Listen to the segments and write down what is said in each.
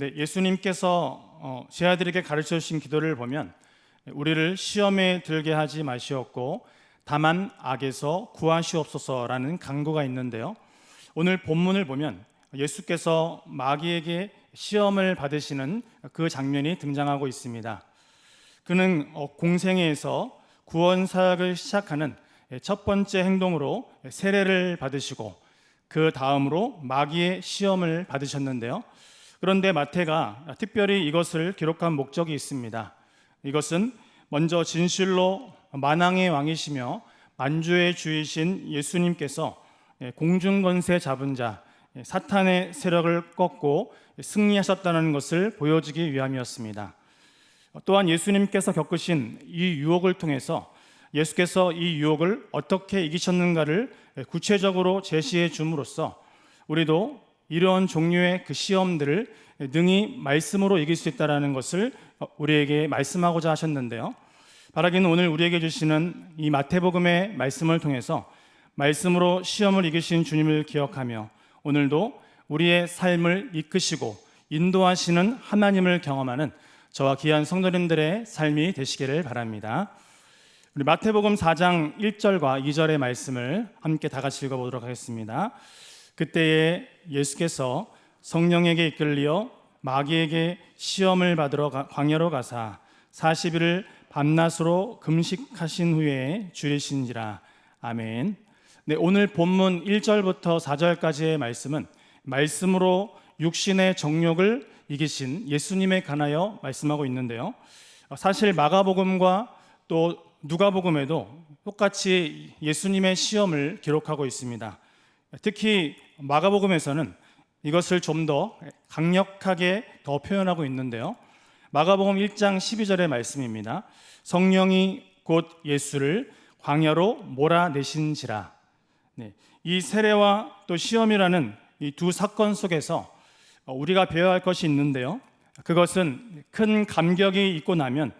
네, 예수님께서 어, 제 아들에게 가르쳐 주신 기도를 보면 우리를 시험에 들게 하지 마시옵고 다만 악에서 구하시옵소서라는 강구가 있는데요. 오늘 본문을 보면 예수께서 마귀에게 시험을 받으시는 그 장면이 등장하고 있습니다. 그는 어, 공생애에서 구원 사역을 시작하는 첫 번째 행동으로 세례를 받으시고 그 다음으로 마귀의 시험을 받으셨는데요. 그런데 마태가 특별히 이것을 기록한 목적이 있습니다. 이것은 먼저 진실로 만왕의 왕이시며 만주의 주이신 예수님께서 공중권세 잡은 자 사탄의 세력을 꺾고 승리하셨다는 것을 보여주기 위함이었습니다. 또한 예수님께서 겪으신 이 유혹을 통해서 예수께서 이 유혹을 어떻게 이기셨는가를 구체적으로 제시해 줌으로써 우리도 이러한 종류의 그 시험들을 능히 말씀으로 이길 수 있다라는 것을 우리에게 말씀하고자 하셨는데요. 바라기는 오늘 우리에게 주시는 이 마태복음의 말씀을 통해서 말씀으로 시험을 이기신 주님을 기억하며 오늘도 우리의 삶을 이끄시고 인도하시는 하나님을 경험하는 저와 귀한 성도님들의 삶이 되시기를 바랍니다. 우리 마태복음 4장 1절과 2절의 말씀을 함께 다 같이 읽어보도록 하겠습니다. 그때에 예수께서 성령에게 이끌리어 마귀에게 시험을 받으러 광야로 가사 40일을 밤낮으로 금식하신 후에 줄이신지라 아멘. 네, 오늘 본문 1절부터 4절까지의 말씀은 말씀으로 육신의 정욕을 이기신 예수님에 관하여 말씀하고 있는데요. 사실 마가복음과 또 누가복음에도 똑같이 예수님의 시험을 기록하고 있습니다. 특히 마가복음에서는 이것을 좀 더 강력하게 더 표현하고 있는데요. 마가복음 1장 12절의 말씀입니다. 성령이 곧 예수를 광야로 몰아내신지라. 네, 이 세례와 또 시험이라는 이 두 사건 속에서 우리가 배워야 할 것이 있는데요. 그것은 큰 감격이 있고 나면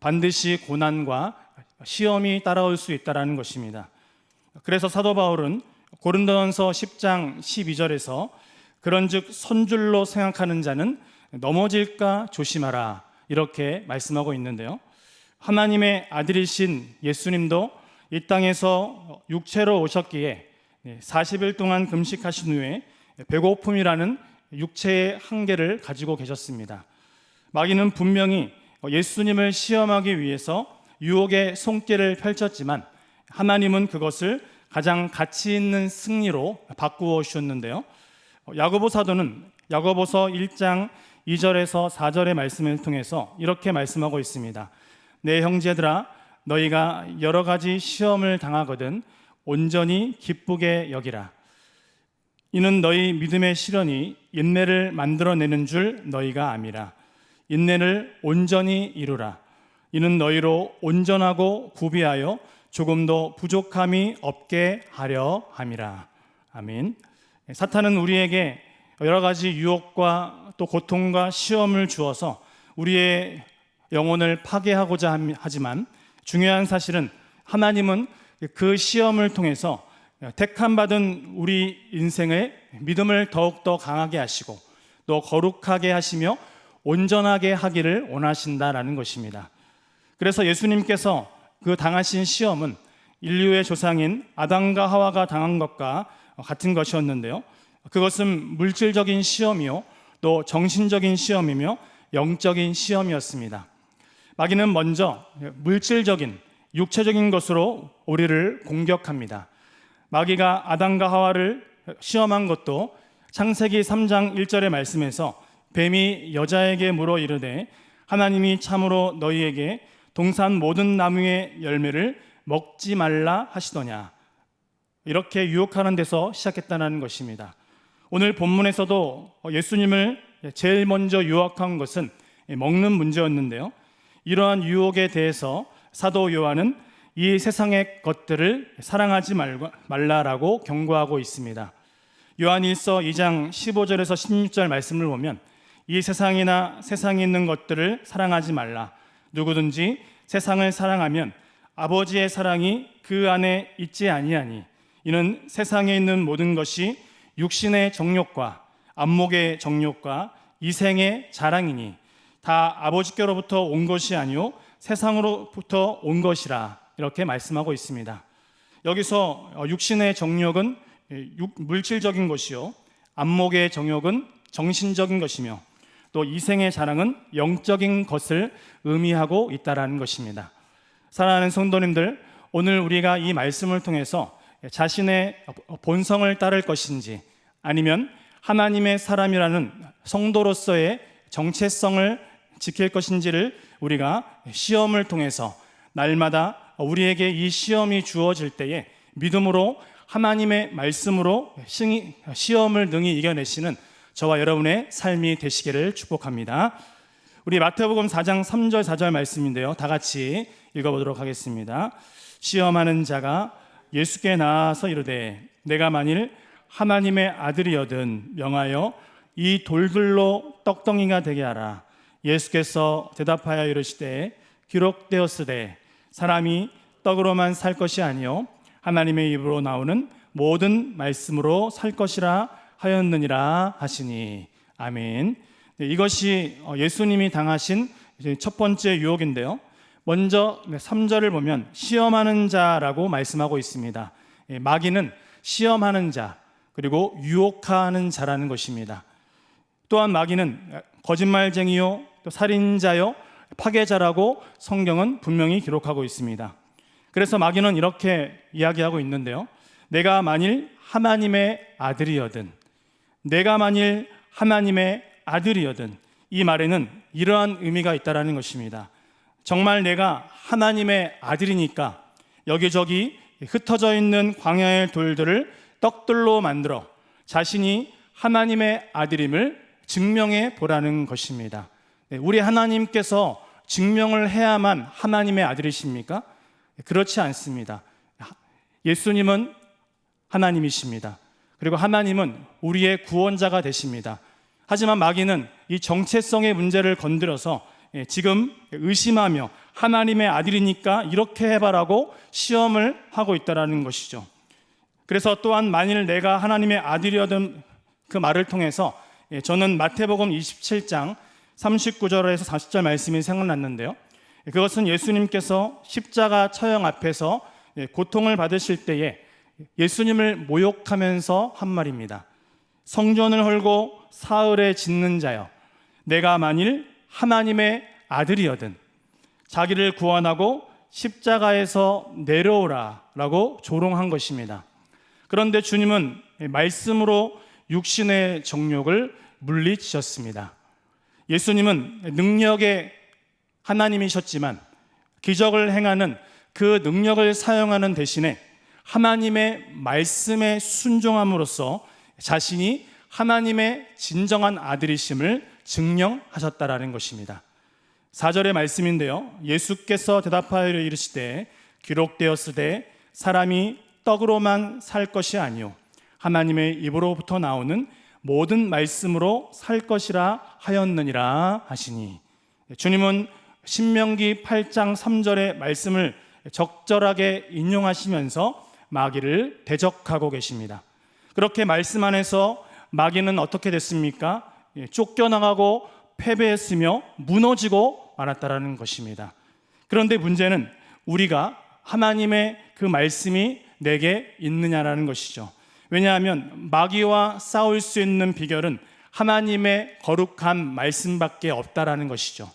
반드시 고난과 시험이 따라올 수 있다라는 것입니다. 그래서 사도 바울은 고린도전서 10장 12절에서 그런즉 손줄로 생각하는 자는 넘어질까 조심하라 이렇게 말씀하고 있는데요. 하나님의 아들이신 예수님도 이 땅에서 육체로 오셨기에 40일 동안 금식하신 후에 배고픔이라는 육체의 한계를 가지고 계셨습니다. 마귀는 분명히 예수님을 시험하기 위해서 유혹의 손길을 펼쳤지만 하나님은 그것을 가장 가치 있는 승리로 바꾸어 주셨는데요. 야고보 사도는 야고보서 1장 2절에서 4절의 말씀을 통해서 이렇게 말씀하고 있습니다. 내 형제들아 너희가 여러 가지 시험을 당하거든 온전히 기쁘게 여기라. 이는 너희 믿음의 시련이 인내를 만들어내는 줄 너희가 암이라. 인내를 온전히 이루라. 이는 너희로 온전하고 구비하여 조금도 부족함이 없게 하려 함이라. 아멘. 사탄은 우리에게 여러 가지 유혹과 또 고통과 시험을 주어서 우리의 영혼을 파괴하고자 하지만 중요한 사실은 하나님은 그 시험을 통해서 택함 받은 우리 인생의 믿음을 더욱더 강하게 하시고 또 거룩하게 하시며 온전하게 하기를 원하신다라는 것입니다. 그래서 예수님께서 그 당하신 시험은 인류의 조상인 아담과 하와가 당한 것과 같은 것이었는데요. 그것은 물질적인 시험이요, 또 정신적인 시험이며 영적인 시험이었습니다. 마귀는 먼저 물질적인 육체적인 것으로 우리를 공격합니다. 마귀가 아담과 하와를 시험한 것도 창세기 3장 1절의 말씀에서 뱀이 여자에게 물어 이르되 하나님이 참으로 너희에게 동산 모든 나무의 열매를 먹지 말라 하시더냐 이렇게 유혹하는 데서 시작했다는 것입니다. 오늘 본문에서도 예수님을 제일 먼저 유혹한 것은 먹는 문제였는데요. 이러한 유혹에 대해서 사도 요한은 이 세상의 것들을 사랑하지 말라라고 경고하고 있습니다. 요한일서 2장 15절에서 16절 말씀을 보면 이 세상이나 세상에 있는 것들을 사랑하지 말라. 누구든지 세상을 사랑하면 아버지의 사랑이 그 안에 있지 아니하니 이는 세상에 있는 모든 것이 육신의 정욕과 안목의 정욕과 이생의 자랑이니 다 아버지께로부터 온 것이 아니요 세상으로부터 온 것이라 이렇게 말씀하고 있습니다. 여기서 어, 육신의 정욕은 육- 물질적인 것이요 안목의 정욕은 정신적인 것이며 또 이생의 자랑은 영적인 것을 의미하고 있다라는 것입니다. 사랑하는 성도님들, 오늘 우리가 이 말씀을 통해서 자신의 본성을 따를 것인지 아니면 하나님의 사람이라는 성도로서의 정체성을 지킬 것인지를 우리가 시험을 통해서 날마다 우리에게 이 시험이 주어질 때에 믿음으로 하나님의 말씀으로 시- 시험을 능히 이겨내시는 저와 여러분의 삶이 되시기를 축복합니다. 우리 마태복음 4장 3절 4절 말씀인데요. 다 같이 읽어보도록 하겠습니다. 시험하는 자가 예수께 나아서 이르되 내가 만일 하나님의 아들이여든 명하여 이 돌들로 떡덩이가 되게 하라. 예수께서 대답하여 이르시되 기록되었으되 사람이 떡으로만 살 것이 아니요 하나님의 입으로 나오는 모든 말씀으로 살 것이라 하였느니라 하시니 아멘. 네, 이것이 어, 예수님이 당하신 첫 번째 유혹인데요. 먼저 3절을 보면 시험하는 자라고 말씀하고 있습니다. 예, 마귀는 시험하는 자 그리고 유혹하는 자라는 것입니다. 또한 마귀는 거짓말쟁이요, 또 살인자요, 파괴자라고 성경은 분명히 기록하고 있습니다. 그래서 마귀는 이렇게 이야기하고 있는데요. 내가 만일 하나님의 아들이여든, 내가 만일 하나님의 아들이여든, 이 말에는 이러한 의미가 있다라는 것입니다. 정말 내가 하나님의 아들이니까 여기저기 흩어져 있는 광야의 돌들을 떡들로 만들어 자신이 하나님의 아들임을 증명해 보라는 것입니다. 네, 우리 하나님께서 증명을 해야만 하나님의 아들이십니까? 그렇지 않습니다. 예수님은 하나님이십니다. 그리고 하나님은 우리의 구원자가 되십니다. 하지만 마귀는 이 정체성의 문제를 건드려서 예, 지금 의심하며 하나님의 아들이니까 이렇게 해봐라고 시험을 하고 있다라는 것이죠. 그래서 또한 만일 내가 하나님의 아들이었던 그 말을 통해서 예, 저는 마태복음 27장 39절에서 40절 말씀이 생각났는데요. 예, 그것은 예수님께서 십자가 처형 앞에서 예, 고통을 받으실 때에 예수님을 모욕하면서 한 말입니다. 성전을 헐고 사흘에 짓는 자여 내가 만일 하나님의 아들이여든 자기를 구원하고 십자가에서 내려오라라고 조롱한 것입니다. 그런데 주님은 말씀으로 육신의 정욕을 물리치셨습니다. 예수님은 능력의 하나님이셨지만 기적을 행하는 그 능력을 사용하는 대신에 하나님의 말씀에 순종함으로써 자신이 하나님의 진정한 아들이심을 증명하셨다라는 것입니다. 4절의 말씀인데요. 예수께서 대답하여 이르시되 기록되었으되 사람이 떡으로만 살 것이 아니요 하나님의 입으로부터 나오는 모든 말씀으로 살 것이라 하였느니라 하시니 주님은 신명기 8장 3절의 말씀을 적절하게 인용하시면서 마귀를 대적하고 계십니다. 그렇게 말씀 안에서 마귀는 어떻게 됐습니까? 예, 쫓겨나가고 패배했으며 무너지고 말았다라는 것입니다. 그런데 문제는 우리가 하나님의 그 말씀이 내게 있느냐라는 것이죠. 왜냐하면 마귀와 싸울 수 있는 비결은 하나님의 거룩한 말씀밖에 없다라는 것이죠.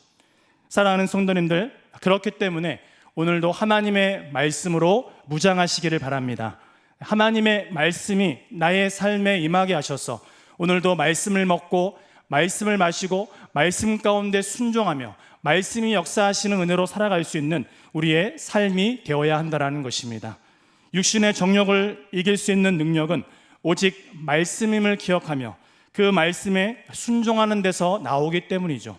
사랑하는 성도님들, 그렇기 때문에 오늘도 하나님의 말씀으로 무장하시기를 바랍니다. 하나님의 말씀이 나의 삶에 임하게 하셔서 오늘도 말씀을 먹고 말씀을 마시고 말씀 가운데 순종하며 말씀이 역사하시는 은혜로 살아갈 수 있는 우리의 삶이 되어야 한다라는 것입니다. 육신의 정욕을 이길 수 있는 능력은 오직 말씀임을 기억하며 그 말씀에 순종하는 데서 나오기 때문이죠.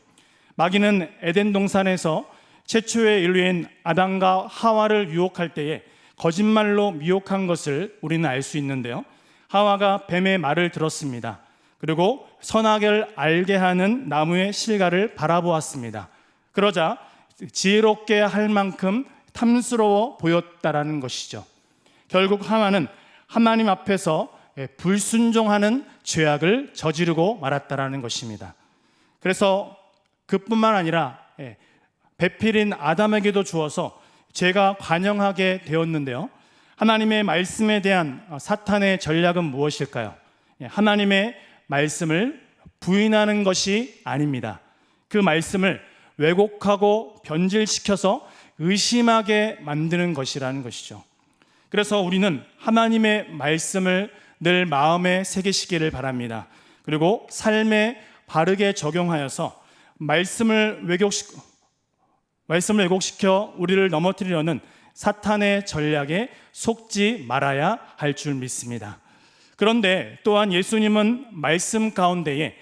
마귀는 에덴 동산에서 최초의 인류인 아담과 하와를 유혹할 때에 거짓말로 미혹한 것을 우리는 알 수 있는데요. 하와가 뱀의 말을 들었습니다. 그리고 선악을 알게 하는 나무의 실과를 바라보았습니다. 그러자 지혜롭게 할 만큼 탐스러워 보였다라는 것이죠. 결국 하와는 하나님 앞에서 불순종하는 죄악을 저지르고 말았다라는 것입니다. 그래서 그뿐만 아니라 예, 배필인 아담에게도 주어서 죄가 관영하게 되었는데요. 하나님의 말씀에 대한 어, 사탄의 전략은 무엇일까요? 예, 하나님의 말씀을 부인하는 것이 아닙니다. 그 말씀을 왜곡하고 변질시켜서 의심하게 만드는 것이라는 것이죠. 그래서 우리는 하나님의 말씀을 늘 마음에 새기시기를 바랍니다. 그리고 삶에 바르게 적용하여서 말씀을 왜곡시 말씀을 왜곡시켜 우리를 넘어뜨리려는 사탄의 전략에 속지 말아야 할 줄 믿습니다. 그런데 또한 예수님은 말씀 가운데에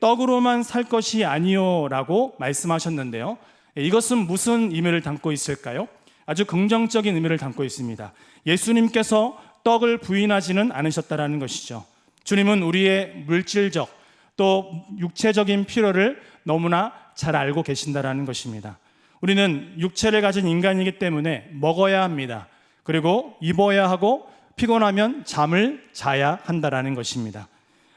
떡으로만 살 것이 아니요라고 말씀하셨는데요. 이것은 무슨 의미를 담고 있을까요? 아주 긍정적인 의미를 담고 있습니다. 예수님께서 떡을 부인하지는 않으셨다라는 것이죠. 주님은 우리의 물질적 또 육체적인 필요를 너무나 잘 알고 계신다라는 것입니다. 우리는 육체를 가진 인간이기 때문에 먹어야 합니다. 그리고 입어야 하고 피곤하면 잠을 자야 한다라는 것입니다.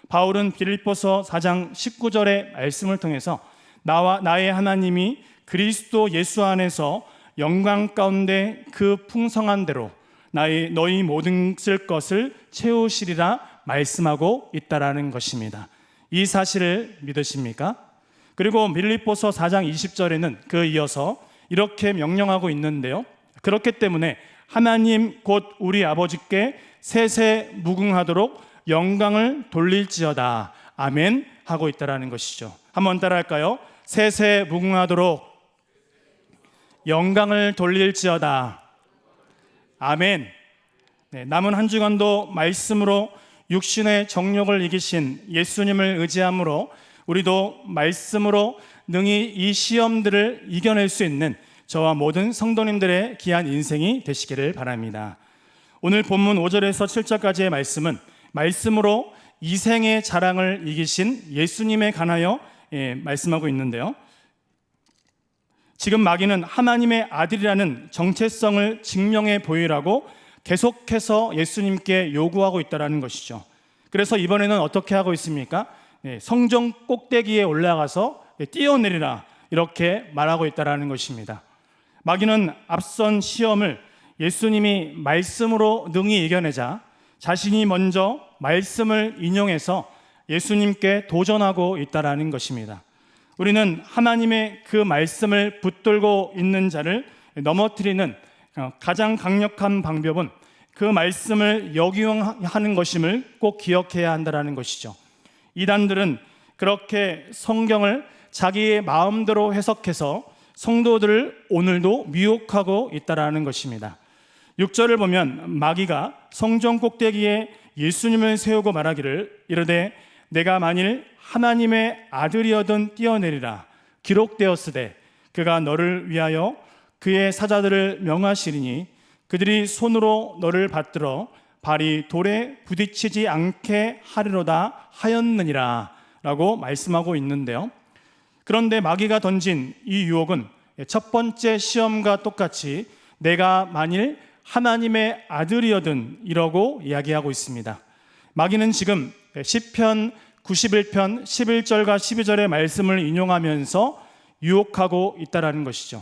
바울은 빌립보서 4장 19절의 말씀을 통해서 나와 나의 하나님이 그리스도 예수 안에서 영광 가운데 그 풍성한 대로 나의 너희 모든 쓸 것을 채우시리라 말씀하고 있다라는 것입니다. 이 사실을 믿으십니까? 그리고 밀립보서 4장 20절에는 그 이어서 이렇게 명령하고 있는데요. 그렇기 때문에 하나님 곧 우리 아버지께 세세 무궁하도록 영광을 돌릴지어다. 아멘 하고 있다라는 것이죠. 한번 따라할까요? 세세 무궁하도록 영광을 돌릴지어다. 아멘. 네, 남은 한 주간도 말씀으로 육신의 정욕을 이기신 예수님을 의지함으로 우리도 말씀으로 능히 이 시험들을 이겨낼 수 있는 저와 모든 성도님들의 귀한 인생이 되시기를 바랍니다. 오늘 본문 5절에서 7절까지의 말씀은 말씀으로 이생의 자랑을 이기신 예수님에 관하여 예, 말씀하고 있는데요. 지금 마귀는 하나님의 아들이라는 정체성을 증명해 보이라고 계속해서 예수님께 요구하고 있다라는 것이죠. 그래서 이번에는 어떻게 하고 있습니까? 네, 성정 꼭대기에 올라가서 뛰어내리라 이렇게 말하고 있다라는 것입니다. 마귀는 앞선 시험을 예수님이 말씀으로 능히 이겨내자 자신이 먼저 말씀을 인용해서 예수님께 도전하고 있다라는 것입니다. 우리는 하나님의 그 말씀을 붙들고 있는 자를 넘어뜨리는 어, 가장 강력한 방법은 그 말씀을 역용하는 것임을 꼭 기억해야 한다는 것이죠. 이단들은 그렇게 성경을 자기의 마음대로 해석해서 성도들을 오늘도 미혹하고 있다라는 것입니다. 6절을 보면 마귀가 성전 꼭대기에 예수님을 세우고 말하기를 이르되 내가 만일 하나님의 아들이어든 뛰어내리라 기록되었으되 그가 너를 위하여 그의 사자들을 명하시리니 그들이 손으로 너를 받들어 발이 돌에 부딪히지 않게 하리로다 하였느니라 라고 말씀하고 있는데요. 그런데 마귀가 던진 이 유혹은 첫 번째 시험과 똑같이 내가 만일 하나님의 아들이어든 이러고 이야기하고 있습니다. 마귀는 지금 시편 91편 11절과 12절의 말씀을 인용하면서 유혹하고 있다라는 것이죠.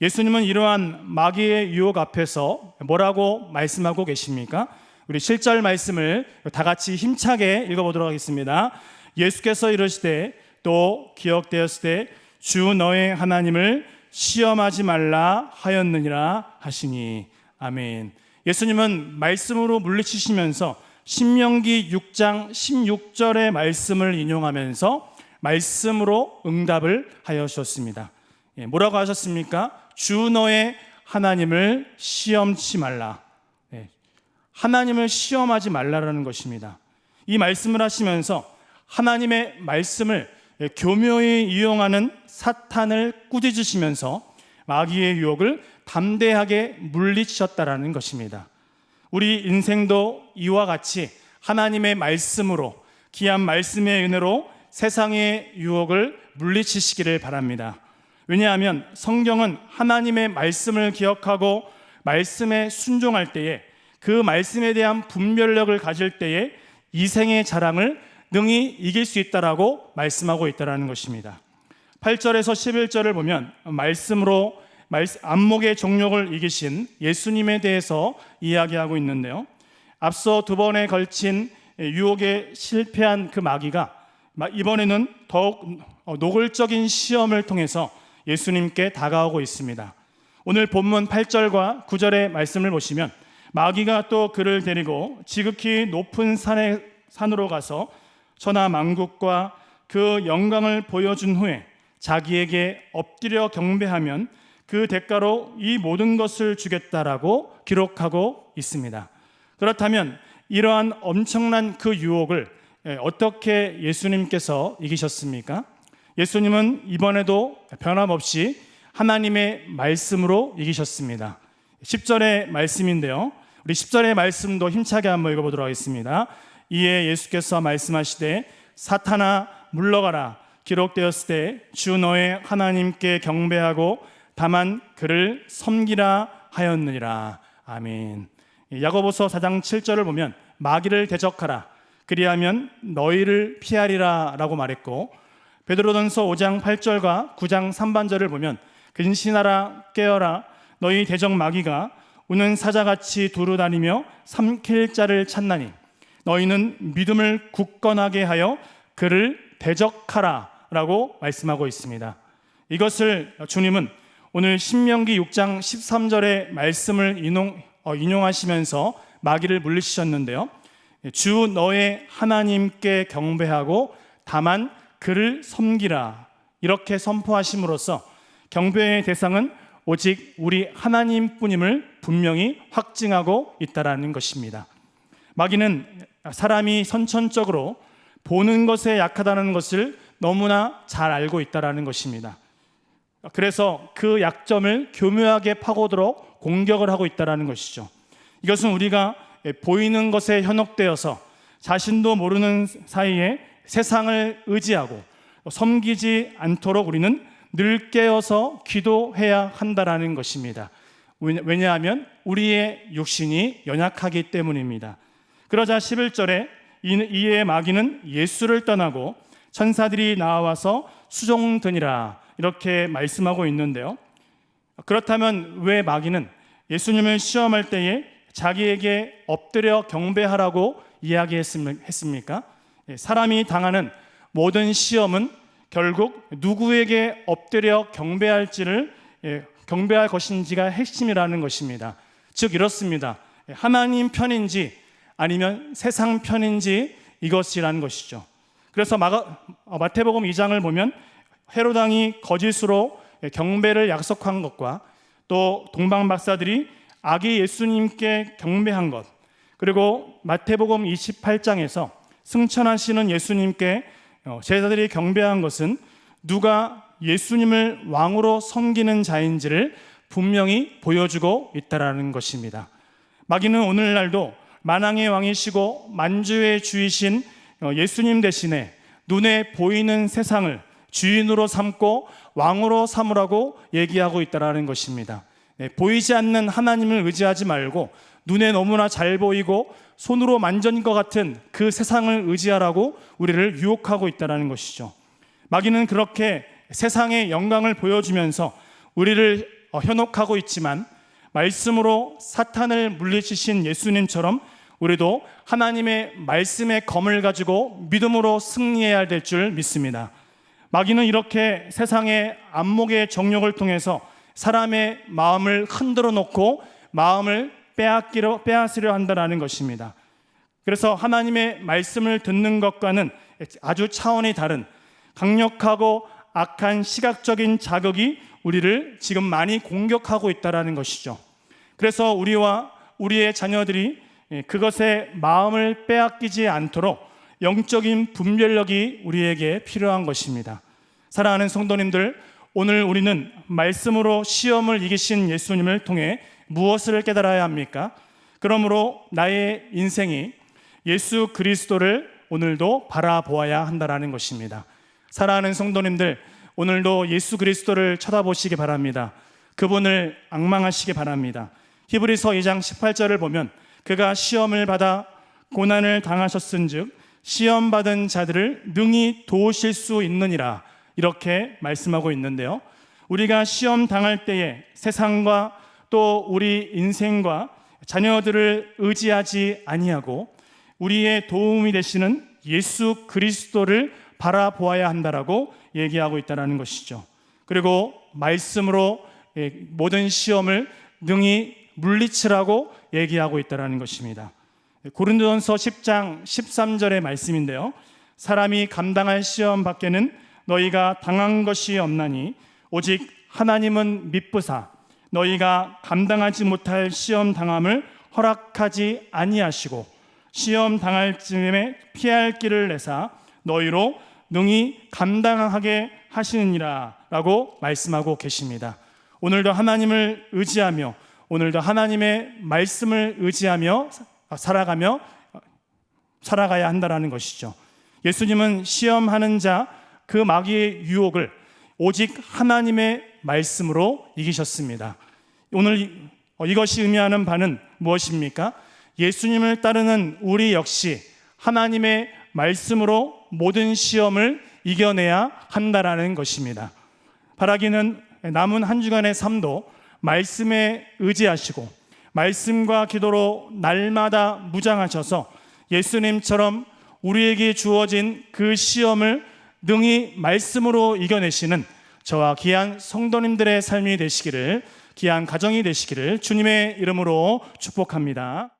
예수님은 이러한 마귀의 유혹 앞에서 뭐라고 말씀하고 계십니까? 우리 7절 말씀을 다 같이 힘차게 읽어보도록 하겠습니다. 예수께서 이러시되 또 기억되었을 때 주 너의 하나님을 시험하지 말라 하였느니라 하시니 아멘. 예수님은 말씀으로 물리치시면서 신명기 6장 16절의 말씀을 인용하면서 말씀으로 응답을 하여주셨습니다. 예, 뭐라고 하셨습니까? 주 너의 하나님을 시험치 말라. 예, 하나님을 시험하지 말라라는 것입니다. 이 말씀을 하시면서 하나님의 말씀을 예, 교묘히 이용하는 사탄을 꾸짖으시면서 마귀의 유혹을 담대하게 물리치셨다라는 것입니다. 우리 인생도 이와 같이 하나님의 말씀으로 귀한 말씀의 은혜로 세상의 유혹을 물리치시기를 바랍니다. 왜냐하면 성경은 하나님의 말씀을 기억하고 말씀에 순종할 때에 그 말씀에 대한 분별력을 가질 때에 이생의 자랑을 능히 이길 수 있다라고 말씀하고 있다라는 것입니다. 8절에서 11절을 보면 말씀으로 말씀- 안목의 정욕을 이기신 예수님에 대해서 이야기하고 있는데요. 앞서 두 번에 걸친 유혹에 실패한 그 마귀가 마- 이번에는 더욱 어, 노골적인 시험을 통해서 예수님께 다가오고 있습니다. 오늘 본문 8절과 9절의 말씀을 보시면 마귀가 또 그를 데리고 지극히 높은 산에 산으로 가서 천하 만국과 그 영광을 보여준 후에 자기에게 엎드려 경배하면 그 대가로 이 모든 것을 주겠다라고 기록하고 있습니다. 그렇다면 이러한 엄청난 그 유혹을 예, 어떻게 예수님께서 이기셨습니까? 예수님은 이번에도 변함없이 하나님의 말씀으로 이기셨습니다. 10절의 말씀인데요. 우리 10절의 말씀도 힘차게 한번 읽어보도록 하겠습니다. 이에 예수께서 말씀하시되 사탄아 물러가라 기록되었을 때 주 너의 하나님께 경배하고 다만 그를 섬기라 하였느니라. 아멘. 야고보서 4장 7절을 보면 마귀를 대적하라 그리하면 너희를 피하리라라고 말했고 베드로전서 5장 8절과 9장 3반절을 보면 근신하라 깨어라 너희 대적 마귀가 우는 사자같이 두루 다니며 삼킬 자를 찾나니 너희는 믿음을 굳건하게 하여 그를 대적하라 라고 말씀하고 있습니다. 이것을 주님은 오늘 신명기 6장 13절의 말씀을 인용, 어, 인용하시면서 마귀를 물리치셨는데요. 주 너의 하나님께 경배하고 다만 그를 섬기라 이렇게 선포하심으로써 경배의 대상은 오직 우리 하나님뿐임을 분명히 확증하고 있다라는 것입니다. 마귀는 사람이 선천적으로 보는 것에 약하다는 것을 너무나 잘 알고 있다라는 것입니다. 그래서 그 약점을 교묘하게 파고들어 공격을 하고 있다라는 것이죠. 이것은 우리가 보이는 것에 현혹되어서 자신도 모르는 사이에 세상을 의지하고 섬기지 않도록 우리는 늘 깨어서 기도해야 한다라는 것입니다. 왜냐하면 우리의 육신이 연약하기 때문입니다. 그러자 11절에 이에 마귀는 예수를 떠나고 천사들이 나와서 수종드니라 이렇게 말씀하고 있는데요. 그렇다면 왜 마귀는 예수님을 시험할 때에 자기에게 엎드려 경배하라고 이야기했습니까? 예, 사람이 당하는 모든 시험은 결국 누구에게 엎드려 경배할지를 예, 경배할 것인지가 핵심이라는 것입니다. 즉 이렇습니다. 예, 하나님 편인지 아니면 세상 편인지 이것이라는 것이죠. 그래서 마가, 어, 마태복음 2장을 보면 헤로당이 거짓으로 경배를 약속한 것과 또 동방 박사들이 아기 예수님께 경배한 것 그리고 마태복음 28장에서 승천하시는 예수님께 어, 제자들이 경배한 것은 누가 예수님을 왕으로 섬기는 자인지를 분명히 보여주고 있다라는 것입니다. 마귀는 오늘날도 만왕의 왕이시고 만주의 주이신 어, 예수님 대신에 눈에 보이는 세상을 주인으로 삼고 왕으로 삼으라고 얘기하고 있다라는 것입니다. 네, 보이지 않는 하나님을 의지하지 말고 눈에 너무나 잘 보이고 손으로 만진 것 같은 그 세상을 의지하라고 우리를 유혹하고 있다라는 것이죠. 마귀는 그렇게 세상의 영광을 보여주면서 우리를 어, 현혹하고 있지만 말씀으로 사탄을 물리치신 예수님처럼 우리도 하나님의 말씀의 검을 가지고 믿음으로 승리해야 될 줄 믿습니다. 마귀는 이렇게 세상의 안목의 정욕을 통해서 사람의 마음을 흔들어 놓고 마음을 빼앗기려 빼앗으려 한다라는 것입니다. 그래서 하나님의 말씀을 듣는 것과는 아주 차원이 다른 강력하고 악한 시각적인 자극이 우리를 지금 많이 공격하고 있다라는 것이죠. 그래서 우리와 우리의 자녀들이 그것에 마음을 빼앗기지 않도록 영적인 분별력이 우리에게 필요한 것입니다. 사랑하는 성도님들, 오늘 우리는 말씀으로 시험을 이기신 예수님을 통해 무엇을 깨달아야 합니까? 그러므로 나의 인생이 예수 그리스도를 오늘도 바라보아야 한다라는 것입니다. 사랑하는 성도님들, 오늘도 예수 그리스도를 쳐다보시기 바랍니다. 그분을 악망하시기 바랍니다. 히브리서 2장 18절을 보면 그가 시험을 받아 고난을 당하셨은즉 시험 받은 자들을 능히 도우실 수 있느니라 이렇게 말씀하고 있는데요. 우리가 시험 당할 때에 세상과 또 우리 인생과 자녀들을 의지하지 아니하고 우리의 도움이 되시는 예수 그리스도를 바라보아야 한다라고 얘기하고 있다라는 것이죠. 그리고 말씀으로 예, 모든 시험을 능히 물리치라고 얘기하고 있다라는 것입니다. 고린도전서 10장 13절의 말씀인데요. 사람이 감당할 시험 밖에는 너희가 당한 것이 없나니 오직 하나님은 미쁘사 너희가 감당하지 못할 시험 당함을 허락하지 아니하시고 시험 당할 즈음에 피할 길을 내사 너희로 능히 감당하게 하시느니라라고 말씀하고 계십니다. 오늘도 하나님을 의지하며 오늘도 하나님의 말씀을 의지하며 살아가며 살아가야 한다라는 것이죠. 예수님은 시험하는 자 그 마귀의 유혹을 오직 하나님의 말씀으로 이기셨습니다. 오늘 이- 어, 이것이 의미하는 바는 무엇입니까? 예수님을 따르는 우리 역시 하나님의 말씀으로 모든 시험을 이겨내야 한다라는 것입니다. 바라기는 남은 한 주간의 삶도 말씀에 의지하시고 말씀과 기도로 날마다 무장하셔서 예수님처럼 우리에게 주어진 그 시험을 능히 말씀으로 이겨내시는 저와 귀한 성도님들의 삶이 되시기를 귀한 가정이 되시기를 주님의 이름으로 축복합니다.